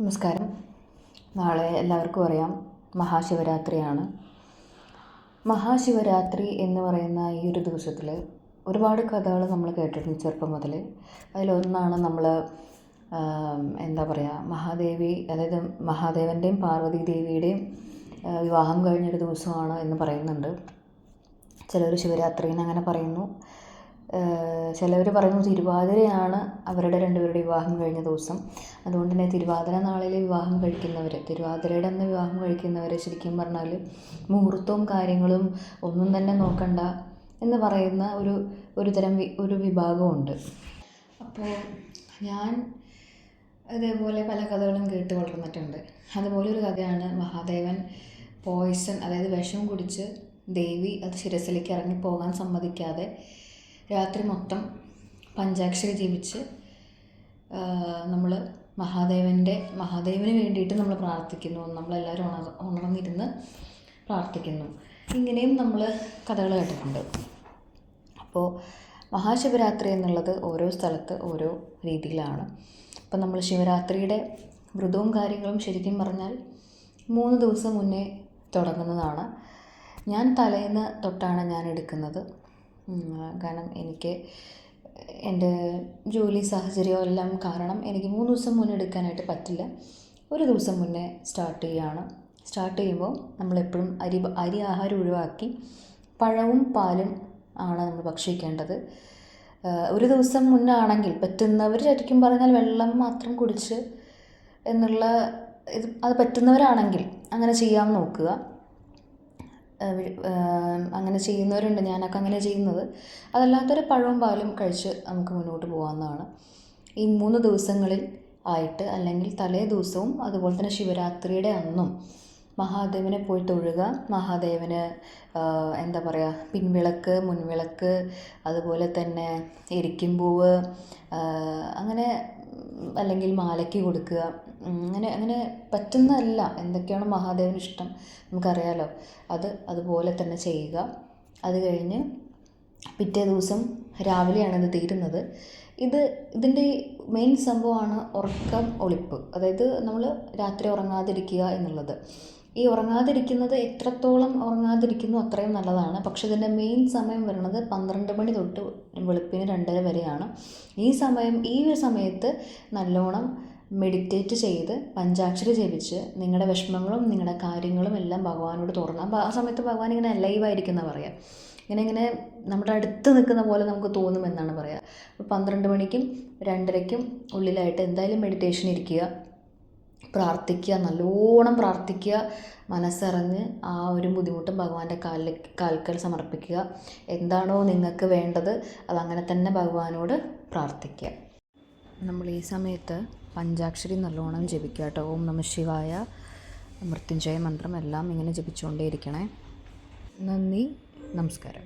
നമസ്കാരം. നാളെ എല്ലാവർക്കും അറിയാം മഹാശിവരാത്രിയാണ്. മഹാശിവരാത്രി എന്ന് പറയുന്ന ഈ ഒരു ദിവസത്തിൽ ഒരുപാട് കഥകൾ നമ്മൾ കേട്ടിട്ടുണ്ട് ചെറുപ്പം മുതൽ അതിലൊന്നാണ് നമ്മൾ എന്താ പറയുക മഹാദേവി അതായത് മഹാദേവന്റെയും പാർവതി ദേവിയുടെയും വിവാഹം കഴിഞ്ഞൊരു ദിവസമാണ് എന്ന് പറയുന്നുണ്ട്. ചിലർ ശിവരാത്രി എന്നങ്ങനെ പറയുന്നു. ചിലവർ പറയുന്നു തിരുവാതിരയാണ് അവരുടെ രണ്ടുപേരുടെ വിവാഹം കഴിഞ്ഞ ദിവസം. അതുകൊണ്ട് തന്നെ തിരുവാതിര നാളിൽ വിവാഹം കഴിക്കുന്നവർ തിരുവാതിരയുടെ അന്ന് വിവാഹം കഴിക്കുന്നവർ ശരിക്കും പറഞ്ഞാൽ മുഹൂർത്തവും കാര്യങ്ങളും ഒന്നും തന്നെ നോക്കണ്ട എന്ന് പറയുന്ന ഒരു ഒരു തരം ഒരു വിഭാഗമുണ്ട് അപ്പോൾ ഞാൻ അതേപോലെ പല കഥകളും കേട്ട് വളർന്നിട്ടുണ്ട്. അതുപോലെ ഒരു കഥയാണ് മഹാദേവൻ പോയിസൺ അതായത് വിഷം കുടിച്ച് ദേവി അത് ശിരസിലേക്ക് ഇറങ്ങി പോകാൻ സമ്മതിക്കാതെ രാത്രി മൊത്തം പഞ്ചാക്ഷരി ജീവിച്ച് നമ്മൾ മഹാദേവന്റെ മഹാദേവന് വേണ്ടിയിട്ട് നമ്മൾ പ്രാർത്ഥിക്കുന്നു. നമ്മളെല്ലാവരും ഉണർ ഉണർന്നിരുന്ന് പ്രാർത്ഥിക്കുന്നു. ഇങ്ങനെയും നമ്മൾ കഥകൾ കേട്ടിട്ടുണ്ട്. അപ്പോൾ മഹാശിവരാത്രി എന്നുള്ളത് ഓരോ സ്ഥലത്ത് ഓരോ രീതിയിലാണ്. ഇപ്പം നമ്മൾ ശിവരാത്രിയുടെ വ്രതവും കാര്യങ്ങളും ശരിക്കും പറഞ്ഞാൽ മൂന്ന് ദിവസം മുന്നേ തുടങ്ങുന്നതാണ്. ഞാൻ തലേന്ന് തൊട്ടാണ് ഞാൻ എടുക്കുന്നത്. കാരണം എനിക്ക് എന്റെ ജോലി സാഹചര്യം എല്ലാം കാരണം എനിക്ക് മൂന്ന് ദിവസം മുന്നേ എടുക്കാനായിട്ട് പറ്റില്ല. ഒരു ദിവസം മുന്നേ സ്റ്റാർട്ട് ചെയ്യുകയാണ് സ്റ്റാർട്ട് ചെയ്യുമ്പോൾ നമ്മളെപ്പോഴും അരി അരി ആഹാരം ഒഴിവാക്കി പഴവും പാലും ആണ് നമ്മൾ ഭക്ഷിക്കേണ്ടത്. ഒരു ദിവസം മുന്നേ ആണെങ്കിൽ പറ്റുന്നവർ ശരിക്കും പറഞ്ഞാൽ വെള്ളം മാത്രം കുടിച്ച് എന്നുള്ള ഇത് അത് പറ്റുന്നവരാണെങ്കിൽ അങ്ങനെ ചെയ്യാൻ നോക്കുക. അങ്ങനെ ചെയ്യുന്നവരുണ്ട് ഞാനൊക്കെ അങ്ങനെ ചെയ്യുന്നത്. അതല്ലാത്തൊരു പഴവും പാലും കഴിച്ച് നമുക്ക് മുന്നോട്ട് പോകാവുന്നതാണ്. ഈ മൂന്ന് ദിവസങ്ങളിൽ ആയിട്ട് അല്ലെങ്കിൽ തലേ ദിവസവും അതുപോലെ തന്നെ ശിവരാത്രിയുടെ അന്നും മഹാദേവനെ പോയി തൊഴുക മഹാദേവന് എന്താ പറയുക പിൻവിളക്ക് മുൻവിളക്ക് അതുപോലെ തന്നെ എരിക്കുംപൂവ് പൂവ് അങ്ങനെ അല്ലെങ്കിൽ മാലയ്ക്ക് കൊടുക്കുക. അങ്ങനെ അങ്ങനെ പറ്റുന്നതല്ല. എന്തൊക്കെയാണ് മഹാദേവന് ഇഷ്ടം നമുക്കറിയാലോ. അത് അതുപോലെ തന്നെ ചെയ്യുക. അത് കഴിഞ്ഞ് പിറ്റേ ദിവസം രാവിലെയാണ് ഇത് തീരുന്നത്. ഇത് ഇതിന്റെ മെയിൻ സംഭവമാണ് ഉറക്കം ഒളിപ്പ്. അതായത് നമ്മൾ രാത്രി ഉറങ്ങാതിരിക്കുക എന്നുള്ളത്. ഈ ഉറങ്ങാതിരിക്കുന്നത് എത്രത്തോളം ഉറങ്ങാതിരിക്കുന്നു അത്രയും നല്ലതാണ്. പക്ഷേ ഇതിന്റെ മെയിൻ സമയം വരുന്നത് പന്ത്രണ്ട് മണി തൊട്ട് വെളുപ്പിന് രണ്ടര വരെയാണ്. ഈ സമയം ഈ ഒരു സമയത്ത് നല്ലോണം മെഡിറ്റേറ്റ് ചെയ്ത് പഞ്ചാക്ഷരി ജപിച്ച് നിങ്ങളുടെ വിഷമങ്ങളും നിങ്ങളുടെ കാര്യങ്ങളും എല്ലാം ഭഗവാനോട് തുറന്ന്. അപ്പോൾ ആ സമയത്ത് ഭഗവാൻ ഇങ്ങനെ ലൈവായിരിക്കുന്ന പറയാം. ഇങ്ങനെ ഇങ്ങനെ നമ്മുടെ അടുത്ത് നിൽക്കുന്ന പോലെ നമുക്ക് തോന്നുമെന്നാണ് പറയുക പന്ത്രണ്ട് മണിക്കും രണ്ടരയ്ക്കും ഉള്ളിലായിട്ട് എന്തായാലും മെഡിറ്റേഷൻ ഇരിക്കുക. പ്രാർത്ഥിക്കുക നല്ലോണം പ്രാർത്ഥിക്കുക. മനസ്സറിഞ്ഞ് ആ ഒരു ബുദ്ധിമുട്ടും ഭഗവാന്റെ കാലിൽ കാൽക്കൽ സമർപ്പിക്കുക. എന്താണോ നിങ്ങൾക്ക് വേണ്ടത് അതങ്ങനെ തന്നെ ഭഗവാനോട് പ്രാർത്ഥിക്കുക. നമ്മൾ ഈ സമയത്ത് പഞ്ചാക്ഷരി നല്ലോണം ജപിക്കുക കേട്ടോ. ഓം നമ ശിവായ. മൃത്യുഞ്ജയ മന്ത്രം എല്ലാം ഇങ്ങനെ ജപിച്ചുകൊണ്ടേയിരിക്കണേ. നന്ദി നമസ്കാരം.